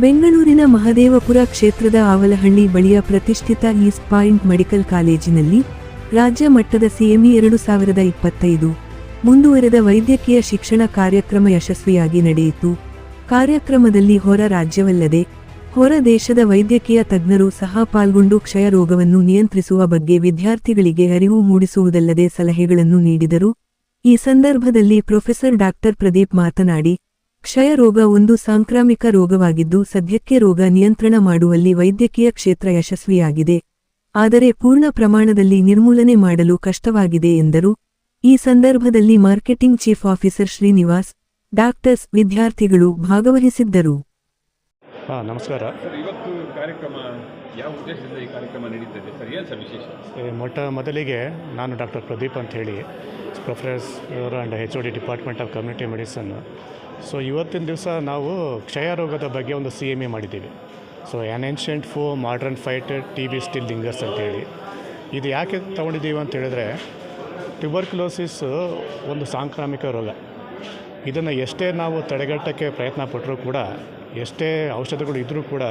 ಬೆಂಗಳೂರಿನ ಮಹದೇವಪುರ ಕ್ಷೇತ್ರದ ಆವಲಹಳ್ಳಿ ಬಳಿಯ ಪ್ರತಿಷ್ಠಿತ ಈಸ್ಟ್ ಪಾಯಿಂಟ್ ಮೆಡಿಕಲ್ ಕಾಲೇಜಿನಲ್ಲಿ ರಾಜ್ಯ ಮಟ್ಟದ ಸಿಎಂಇ ಎರಡು ಸಾವಿರದ ಇಪ್ಪತ್ತೈದು ಮುಂದುವರೆದ ವೈದ್ಯಕೀಯ ಶಿಕ್ಷಣ ಕಾರ್ಯಕ್ರಮ ಯಶಸ್ವಿಯಾಗಿ ನಡೆಯಿತು. ಕಾರ್ಯಕ್ರಮದಲ್ಲಿ ಹೊರ ರಾಜ್ಯವಲ್ಲದೆ ಹೊರ ದೇಶದ ವೈದ್ಯಕೀಯ ತಜ್ಞರು ಸಹ ಪಾಲ್ಗೊಂಡು ಕ್ಷಯ ರೋಗವನ್ನು ನಿಯಂತ್ರಿಸುವ ಬಗ್ಗೆ ವಿದ್ಯಾರ್ಥಿಗಳಿಗೆ ಅರಿವು ಮೂಡಿಸುವುದಲ್ಲದೆ ಸಲಹೆಗಳನ್ನು ನೀಡಿದರು. ಈ ಸಂದರ್ಭದಲ್ಲಿ ಪ್ರೊಫೆಸರ್ ಡಾಕ್ಟರ್ ಪ್ರದೀಪ್ ಮಾತನಾಡಿ ಕ್ಷಯ ರೋಗ ಒಂದು ಸಾಂಕ್ರಾಮಿಕ ರೋಗವಾಗಿದ್ದು ಸದ್ಯಕ್ಕೆ ರೋಗ ನಿಯಂತ್ರಣ ಮಾಡುವಲ್ಲಿ ವೈದ್ಯಕೀಯ ಕ್ಷೇತ್ರ ಯಶಸ್ವಿಯಾಗಿದೆ. ಆದರೆ ಪೂರ್ಣ ಪ್ರಮಾಣದಲ್ಲಿ ನಿರ್ಮೂಲನೆ ಮಾಡಲು ಕಷ್ಟವಾಗಿದೆ ಎಂದರು. ಈ ಸಂದರ್ಭದಲ್ಲಿ marketing chief officer Srinivas doctors ವಿದ್ಯಾರ್ಥಿಗಳು ಭಾಗವಹಿಸಿದ್ದರು. ನಮಸ್ಕಾರ. ಇವತ್ತು ಕಾರ್ಯಕ್ರಮ ಯಾವ ಉದ್ದೇಶದಿಂದ ಈ ಕಾರ್ಯಕ್ರಮ ನಡೀತದೆ? ಸರ್ ಏನು ಸರ್ ವಿಶೇಷ? ಮೊಟ್ಟ ಮೊದಲಿಗೆ ನಾನು ಡಾಕ್ಟರ್ ಪ್ರದೀಪ್ ಅಂತ ಹೇಳಿ professor and H O D department of community medicine so ಇವತ್ತಿನ ದಿವಸ ನಾವು ಕ್ಷಯ ರೋಗದ ಬಗ್ಗೆ ಒಂದು ಸಿ ಎಂ ಎ ಮಾಡಿದ್ದೀವಿ. So an ancient foe modern fight T B still lingers ಅಂತೇಳಿ. ಇದು ಯಾಕೆ ತೊಗೊಂಡಿದ್ದೀವಿ ಅಂತ ಹೇಳಿದ್ರೆ ಟ್ಯೂಬರ್ಕ್ಯುಲೋಸಿಸ್ ಒಂದು ಸಾಂಕ್ರಾಮಿಕ ರೋಗ. ಇದನ್ನು ಎಷ್ಟೇ ನಾವು ತಡೆಗಟ್ಟಕ್ಕೆ ಪ್ರಯತ್ನ ಪಟ್ಟರೂ ಕೂಡ, ಎಷ್ಟೇ ಔಷಧಗಳು ಇದ್ದರೂ ಕೂಡ,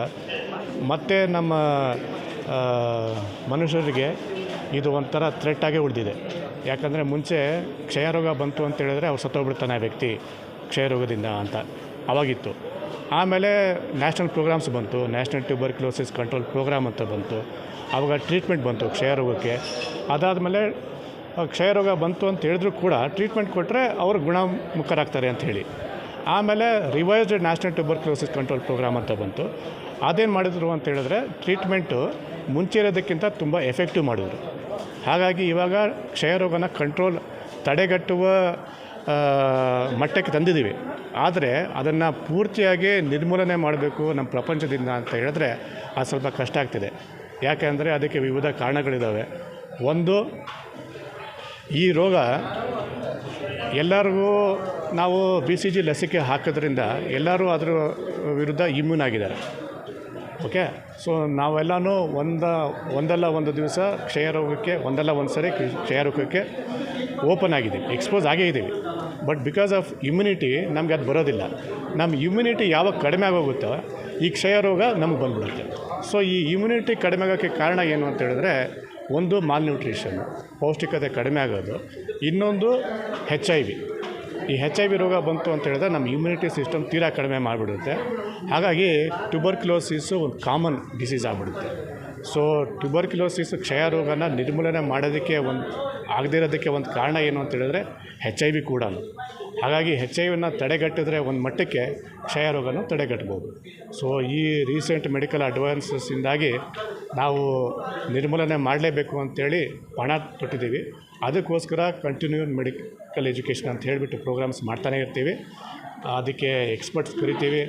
ಮತ್ತೆ ನಮ್ಮ ಮನುಷ್ಯರಿಗೆ ಇದು ಒಂಥರ ಥ್ರೆಟ್ಟಾಗೇ ಉಳಿದಿದೆ. ಯಾಕಂದರೆ ಮುಂಚೆ ಕ್ಷಯ ರೋಗ ಬಂತು ಅಂತ ಹೇಳಿದ್ರೆ ಅವ್ರು ಸತ್ತೋಗ್ಬಿಡ್ತಾನೆ ಆ ವ್ಯಕ್ತಿ. ಕ್ಷಯ ರೋಗದಿಂದ ಅಂತ ಅವಾಗಿತ್ತು. ಆಮೇಲೆ ನ್ಯಾಷನಲ್ ಪ್ರೋಗ್ರಾಮ್ಸ್ ಬಂತು, ನ್ಯಾಷನಲ್ ಟ್ಯೂಬರ್ಕ್ಯುಲೋಸಿಸ್ ಕಂಟ್ರೋಲ್ ಪ್ರೋಗ್ರಾಮ್ ಅಂತ ಬಂತು. ಆವಾಗ ಟ್ರೀಟ್ಮೆಂಟ್ ಬಂತು ಕ್ಷಯ ರೋಗಕ್ಕೆ ಅದಾದಮೇಲೆ ಕ್ಷಯ ರೋಗ ಬಂತು ಅಂತ ಹೇಳಿದ್ರು ಕೂಡ ಟ್ರೀಟ್ಮೆಂಟ್ ಕೊಟ್ಟರೆ ಅವರು ಗುಣಮುಖರಾಗ್ತಾರೆ ಅಂತ ಹೇಳಿ. ಆಮೇಲೆ revised national tuberculosis control programme ಅಂತ ಬಂತು. ಅದೇನು ಮಾಡಿದ್ರು ಅಂತ ಹೇಳಿದ್ರೆ ಟ್ರೀಟ್ಮೆಂಟು ಮುಂಚೆ ಇರೋದಕ್ಕಿಂತ ತುಂಬ ಎಫೆಕ್ಟಿವ್ ಮಾಡಿದ್ರು. ಹಾಗಾಗಿ ಇವಾಗ ಕ್ಷಯ ರೋಗನ ಕಂಟ್ರೋಲ್ ತಡೆಗಟ್ಟುವ ಮಟ್ಟಕ್ಕೆ ತಂದಿದ್ದೀವಿ. ಆದರೆ ಅದನ್ನು ಪೂರ್ತಿಯಾಗಿ ನಿರ್ಮೂಲನೆ ಮಾಡಬೇಕು ನಮ್ಮ ಪ್ರಪಂಚದಿಂದ ಅಂತ ಹೇಳಿದ್ರೆ ಅದು ಸ್ವಲ್ಪ ಕಷ್ಟ ಆಗ್ತಿದೆ. ಯಾಕೆಂದರೆ ಅದಕ್ಕೆ ವಿವಿಧ ಕಾರಣಗಳಿದ್ದಾವೆ ಒಂದು, ಈ ರೋಗ ಎಲ್ಲರಿಗೂ ನಾವು ಬಿ ಸಿ ಜಿ ಲಸಿಕೆ ಹಾಕೋದ್ರಿಂದ ಎಲ್ಲರೂ ಅದರ ವಿರುದ್ಧ ಇಮ್ಯೂನ್ ಆಗಿದ್ದಾರೆ. ಓಕೆ ಸೊ ನಾವೆಲ್ಲನೂ ಒಂದ, ಒಂದಲ್ಲ ಒಂದು ದಿವಸ ಕ್ಷಯ ರೋಗಕ್ಕೆ, ಒಂದಲ್ಲ ಒಂದು ಸರಿ ಕ್ಷಯ ರೋಗಕ್ಕೆ ಓಪನ್ ಆಗಿದ್ದೀವಿ ಎಕ್ಸ್ಪೋಸ್ ಆಗೇ ಇದ್ದೀವಿ. ಬಟ್ ಬಿಕಾಸ್ ಆಫ್ ಇಮ್ಯುನಿಟಿ ನಮಗೆ ಅದು ಬರೋದಿಲ್ಲ. ನಮ್ಮ ಇಮ್ಯುನಿಟಿ ಯಾವಾಗ ಕಡಿಮೆ ಆಗೋಗುತ್ತೋ, ಈ ಕ್ಷಯ ರೋಗ ನಮ್ಗೆ ಬಂದ್ಬಿಡುತ್ತೆ. ಸೊ ಈ ಇಮ್ಯುನಿಟಿ ಕಡಿಮೆ ಆಗೋಕ್ಕೆ ಕಾರಣ ಏನು ಅಂತ ಹೇಳಿದ್ರೆ, ಒಂದು ಮಾಲ್ ನ್ಯೂಟ್ರಿಷನ್ ಪೌಷ್ಟಿಕತೆ ಕಡಿಮೆ ಆಗೋದು. ಇನ್ನೊಂದು ಹೆಚ್ ಐ ವಿ ಈ ಹೆಚ್ ಐ ವಿ ರೋಗ ಬಂತು ಅಂತ ಹೇಳಿದ್ರೆ ನಮ್ಮ ಇಮ್ಯುನಿಟಿ ಸಿಸ್ಟಮ್ ತೀರಾ ಕಡಿಮೆ ಮಾಡಿಬಿಡುತ್ತೆ. ಹಾಗಾಗಿ ಟ್ಯೂಬರ್ಕ್ಯುಲೋಸಿಸು ಒಂದು ಕಾಮನ್ ಡಿಸೀಸ್ ಆಗಿಬಿಡುತ್ತೆ. ಸೊ ಟ್ಯೂಬರ್ಕ್ಯುಲೋಸಿಸ್ ಕ್ಷಯ ರೋಗನ ನಿರ್ಮೂಲನೆ ಮಾಡೋದಕ್ಕೆ ಒಂದು, ಆಗದೇ ಇರೋದಕ್ಕೆ ಒಂದು ಕಾರಣ ಏನು ಅಂತ ಹೇಳಿದ್ರೆ ಹೆಚ್ ಐ ವಿ ಕೂಡ ಹಾಗಾಗಿ ಹೆಚ್ ಐ ವಿನ ತಡೆಗಟ್ಟಿದ್ರೆ ಒಂದು ಮಟ್ಟಕ್ಕೆ ಕ್ಷಯ ರೋಗನ ತಡೆಗಟ್ಬೋದು. ಸೊ ಈ ರೀಸೆಂಟ್ ಮೆಡಿಕಲ್ ಅಡ್ವಾನ್ಸಸ್ಸಿಂದಾಗಿ ನಾವು ನಿರ್ಮೂಲನೆ ಮಾಡಲೇಬೇಕು ಅಂತೇಳಿ ಪಣ ತೊಟ್ಟಿದ್ದೀವಿ. ಅದಕ್ಕೋಸ್ಕರ ಕಂಟಿನ್ಯೂ ಮೆಡಿಕಲ್ ಎಜುಕೇಷನ್ ಅಂತ ಹೇಳಿಬಿಟ್ಟು ಪ್ರೋಗ್ರಾಮ್ಸ್ ಮಾಡ್ತಾನೆ ಇರ್ತೀವಿ. ಅದಕ್ಕೆ ಎಕ್ಸ್ಪರ್ಟ್ಸ್ ಕರಿತೀವಿ.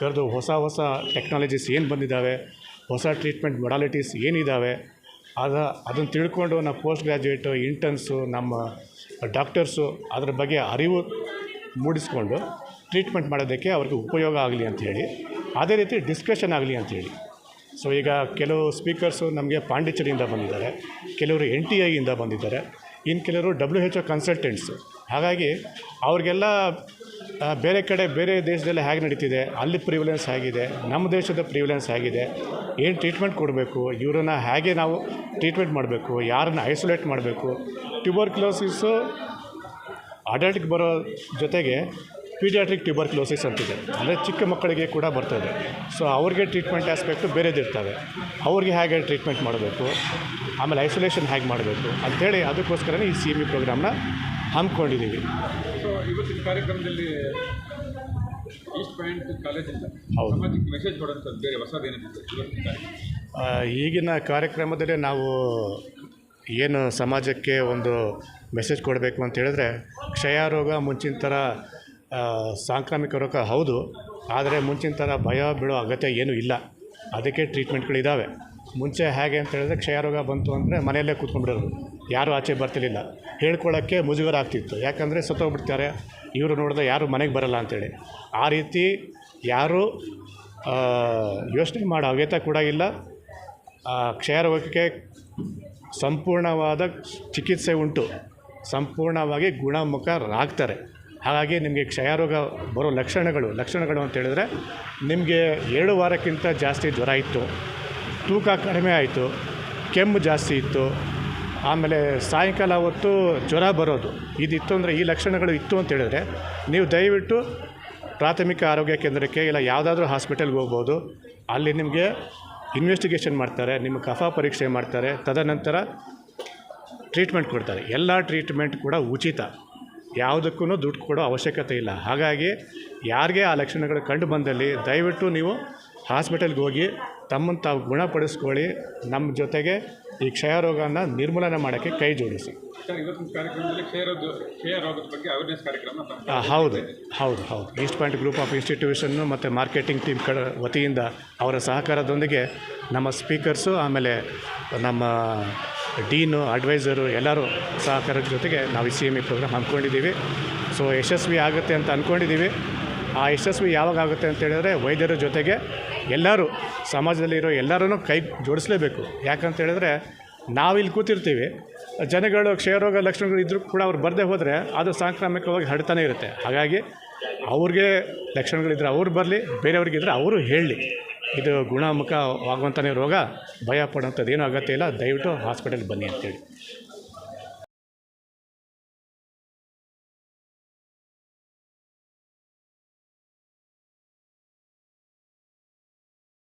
ಕರೆದು ಹೊಸ ಹೊಸ ಟೆಕ್ನಾಲಜೀಸ್ ಏನು ಬಂದಿದ್ದಾವೆ ಹೊಸ ಟ್ರೀಟ್ಮೆಂಟ್ ಮೊಡಾಲಿಟೀಸ್ ಏನಿದ್ದಾವೆ ಅದ ಅದನ್ನು ತಿಳ್ಕೊಂಡು ನಮ್ಮ ಪೋಸ್ಟ್ ಗ್ರ್ಯಾಜುಯೇಟು ಇಂಟರ್ನ್ಸು ನಮ್ಮ ಡಾಕ್ಟರ್ಸು ಅದ್ರ ಬಗ್ಗೆ ಅರಿವು ಮೂಡಿಸ್ಕೊಂಡು ಟ್ರೀಟ್ಮೆಂಟ್ ಮಾಡೋದಕ್ಕೆ ಅವ್ರಿಗೆ ಉಪಯೋಗ ಆಗಲಿ ಅಂಥೇಳಿ ಅದೇ ರೀತಿ ಡಿಸ್ಕಷನ್ ಆಗಲಿ ಅಂಥೇಳಿ ಸೊ ಈಗ ಕೆಲವು ಸ್ಪೀಕರ್ಸು ನಮಗೆ ಪಾಂಡಿಚೇರಿಯಿಂದ ಬಂದಿದ್ದಾರೆ, ಕೆಲವರು ಎನ್ ಟಿ ಐಯಿಂದ ಬಂದಿದ್ದಾರೆ. ಇನ್ನು ಕೆಲವರು ಡಬ್ಲ್ಯೂ ಎಚ್ ಒ ಕನ್ಸಲ್ಟೆಂಟ್ಸು ಹಾಗಾಗಿ ಅವ್ರಿಗೆಲ್ಲ ಬೇರೆ ಕಡೆ, ಬೇರೆ ದೇಶದಲ್ಲಿ ಹೇಗೆ ನಡೀತಿದೆ, ಅಲ್ಲಿ ಪ್ರಿವಿಲೆನ್ಸ್ ಹೇಗಿದೆ, ನಮ್ಮ ದೇಶದ ಪ್ರಿವಿಲೆನ್ಸ್ ಆಗಿದೆ ಏನು ಟ್ರೀಟ್ಮೆಂಟ್ ಕೊಡಬೇಕು, ಇವರನ್ನು ಹೇಗೆ ನಾವು ಟ್ರೀಟ್ಮೆಂಟ್ ಮಾಡಬೇಕು, ಯಾರನ್ನು ಐಸೋಲೇಟ್ ಮಾಡಬೇಕು ಟ್ಯೂಬರ್ಕ್ಲೋಸಿಸ್ಸು ಅಡಲ್ಟ್ಗೆ ಬರೋ ಜೊತೆಗೆ ಪೀಡಿಯಾಟ್ರಿಕ್ ಟ್ಯೂಬರ್ಕ್ಲೋಸಿಸ್ ಅಂತಿದೆ. ಅಂದರೆ ಚಿಕ್ಕ ಮಕ್ಕಳಿಗೆ ಕೂಡ ಬರ್ತದೆ ಸೊ ಅವ್ರಿಗೆ ಟ್ರೀಟ್ಮೆಂಟ್ ಆಸ್ಪೆಕ್ಟು ಬೇರೆದಿರ್ತವೆ ಅವ್ರಿಗೆ ಹೇಗೆ ಟ್ರೀಟ್ಮೆಂಟ್ ಮಾಡಬೇಕು? ಆಮೇಲೆ ಐಸೋಲೇಷನ್ ಹೇಗೆ ಮಾಡಬೇಕು? ಅಂಥೇಳಿ ಅದಕ್ಕೋಸ್ಕರನೇ ಈ ಸಿ ಎಂ ಇ ಪ್ರೋಗ್ರಾಮ್ನ ಹಮ್ಮಿಕೊಂಡಿದ್ದೀವಿ. ಇವತ್ತಿನ ಕಾರ್ಯಕ್ರಮದಲ್ಲಿ ಈಸ್ಟ್ ಪಾಯಿಂಟ್ ಕಾಲೇಜಿಂದ ಹೌದು. ಮೆಸೇಜ್ ಕೊಡುವಂಥದ್ದು ಬೇರೆ ಹೊಸದೇನಿದೆ ಸರ್ ಇವತ್ತಿನ ಕಾರ್ಯಕ್ರಮ? ಆ, ಈಗಿನ ಕಾರ್ಯಕ್ರಮದಲ್ಲಿ ನಾವು ಏನು ಸಮಾಜಕ್ಕೆ ಒಂದು ಮೆಸೇಜ್ ಕೊಡಬೇಕು ಅಂತ ಹೇಳಿದ್ರೆ ಕ್ಷಯ ರೋಗ ಮುಂಚಿನ ಥರ ಸಾಂಕ್ರಾಮಿಕ ರೋಗ ಹೌದು ಆದರೆ ಮುಂಚಿನ ಥರ ಭಯ ಬೀಳೋ ಅಗತ್ಯ ಏನೂ ಇಲ್ಲ. ಅದಕ್ಕೆ ಟ್ರೀಟ್ಮೆಂಟ್ಗಳಿದ್ದಾವೆ ಮುಂಚೆ ಹೇಗೆ ಅಂತ ಹೇಳಿದ್ರೆ ಕ್ಷಯ ರೋಗ ಬಂತು ಅಂದರೆ ಮನೆಯಲ್ಲೇ ಕೂತ್ಕೊಂಡ್ಬಿಡೋರು ಯಾರೂ ಆಚೆ ಬರ್ತಿರ್ಲಿಲ್ಲ. ಹೇಳ್ಕೊಳ್ಳೋಕ್ಕೆ ಮುಜುಗರ ಆಗ್ತಿತ್ತು ಯಾಕಂದರೆ ಸತ್ತೋಗ್ಬಿಡ್ತಾರೆ. ಇವರು ನೋಡಿದ್ರೆ ಯಾರು ಮನೆಗೆ ಬರಲ್ಲ ಅಂತೇಳಿ. ಆ ರೀತಿ ಯಾರೂ ಯೋಚನೆ ಮಾಡೋ ಅಗತ್ಯ ಕೂಡ ಇಲ್ಲ. ಆ, ಕ್ಷಯ ರೋಗಕ್ಕೆ ಸಂಪೂರ್ಣವಾದ ಚಿಕಿತ್ಸೆ ಉಂಟು. ಸಂಪೂರ್ಣವಾಗಿ ಗುಣಮುಖರಾಗ್ತಾರೆ. ಹಾಗಾಗಿ ನಿಮಗೆ ಕ್ಷಯರೋಗ ಬರೋ ಲಕ್ಷಣಗಳು ಲಕ್ಷಣಗಳು ಅಂತ ಹೇಳಿದ್ರೆ, ನಿಮಗೆ ಎರಡು ವಾರಕ್ಕಿಂತ ಜಾಸ್ತಿ ಜ್ವರ ಇತ್ತು, ತೂಕ ಕಡಿಮೆ ಆಯಿತು, ಕೆಮ್ಮು ಜಾಸ್ತಿ ಇತ್ತು, ಆಮೇಲೆ ಸಾಯಂಕಾಲ ಹೊತ್ತು ಜ್ವರ ಬರೋದು. ಇದಿತ್ತು ಅಂದರೆ ಈ ಲಕ್ಷಣಗಳು ಇತ್ತು ಅಂತ ಹೇಳಿದ್ರೆ, ನೀವು ದಯವಿಟ್ಟು ಪ್ರಾಥಮಿಕ ಆರೋಗ್ಯ ಕೇಂದ್ರಕ್ಕೆ ಇಲ್ಲ ಯಾವುದಾದ್ರೂ ಹಾಸ್ಪಿಟಲ್ಗೆ ಹೋಗ್ಬೋದು. ಅಲ್ಲಿ ನಿಮಗೆ ಇನ್ವೆಸ್ಟಿಗೇಷನ್ ಮಾಡ್ತಾರೆ, ನಿಮ್ಮ ಕಫ ಪರೀಕ್ಷೆ ಮಾಡ್ತಾರೆ, ತದನಂತರ ಟ್ರೀಟ್ಮೆಂಟ್ ಕೊಡ್ತಾರೆ. ಎಲ್ಲ ಟ್ರೀಟ್ಮೆಂಟ್ ಕೂಡ ಉಚಿತ. ಯಾವುದಕ್ಕೂ ದುಡ್ಡು ಕೊಡೋ ಅವಶ್ಯಕತೆ ಇಲ್ಲ. ಹಾಗಾಗಿ ಯಾರಿಗೆ ಆ ಲಕ್ಷಣಗಳು ಕಂಡು ಬಂದಲ್ಲಿ ದಯವಿಟ್ಟು ನೀವು ಹಾಸ್ಪಿಟಲ್ಗೆ ಹೋಗಿ ತಮ್ಮನ್ನು ತಾವು ಗುಣಪಡಿಸ್ಕೊಳ್ಳಿ. ನಮ್ಮ ಜೊತೆಗೆ ಈ ಕ್ಷಯ ರೋಗನ ನಿರ್ಮೂಲನೆ ಮಾಡೋಕ್ಕೆ ಕೈ ಜೋಡಿಸಿ. ಹೌದು ಹೌದು ಹೌದು. ಈಸ್ಟ್ ಪಾಯಿಂಟ್ ಗ್ರೂಪ್ ಆಫ್ ಇನ್ಸ್ಟಿಟ್ಯೂಷನ್ನು ಮತ್ತು ಮಾರ್ಕೆಟಿಂಗ್ ಟೀಮ್ ಕಡೆ ವತಿಯಿಂದ ಅವರ ಸಹಕಾರದೊಂದಿಗೆ ನಮ್ಮ ಸ್ಪೀಕರ್ಸು ಆಮೇಲೆ ನಮ್ಮ ಡೀನು, ಅಡ್ವೈಸರು ಎಲ್ಲರೂ ಸಹಕಾರದ ಜೊತೆಗೆ ನಾವು ಈ ಸಿ ಎಂ ಇ ಪ್ರೋಗ್ರಾಮ್ ಹಮ್ಮಿಕೊಂಡಿದ್ದೀವಿ. ಸೊ ಯಶಸ್ವಿ ಆಗುತ್ತೆ ಅಂತ ಅಂದ್ಕೊಂಡಿದ್ದೀವಿ ಆ ಯಶಸ್ವಿ ಯಾವಾಗ ಆಗುತ್ತೆ ಅಂತ ಹೇಳಿದ್ರೆ ವೈದ್ಯರ ಜೊತೆಗೆ ಎಲ್ಲರೂ, ಸಮಾಜದಲ್ಲಿರೋ ಎಲ್ಲರೂ ಕೈ ಜೋಡಿಸಲೇಬೇಕು. ಯಾಕಂತೇಳಿದ್ರೆ ನಾವಿಲ್ಲಿ ಕೂತಿರ್ತೀವಿ. ಜನಗಳು ಕ್ಷಯರೋಗ ಲಕ್ಷಣಗಳು ಇದ್ದರೂ ಕೂಡ ಅವ್ರು ಬರದೇ ಹೋದರೆ ಅದು ಸಾಂಕ್ರಾಮಿಕವಾಗಿ ಹರಡ್ತಾನೆ ಇರುತ್ತೆ. ಹಾಗಾಗಿ ಅವ್ರಿಗೆ ಲಕ್ಷಣಗಳಿದ್ರೆ ಅವ್ರು ಬರಲಿ, ಬೇರೆಯವ್ರಿಗಿದ್ರೆ ಅವರು ಹೇಳಲಿ. ಇದು ಗುಣಮುಖವಾಗುವಂಥನೇ ರೋಗ ಭಯ ಪಡುವಂಥದ್ದು ಏನೂ ಅಗತ್ಯ ಇಲ್ಲ. ದಯವಿಟ್ಟು ಹಾಸ್ಪಿಟಲ್ಗೆ ಬನ್ನಿ ಅಂತೇಳಿ.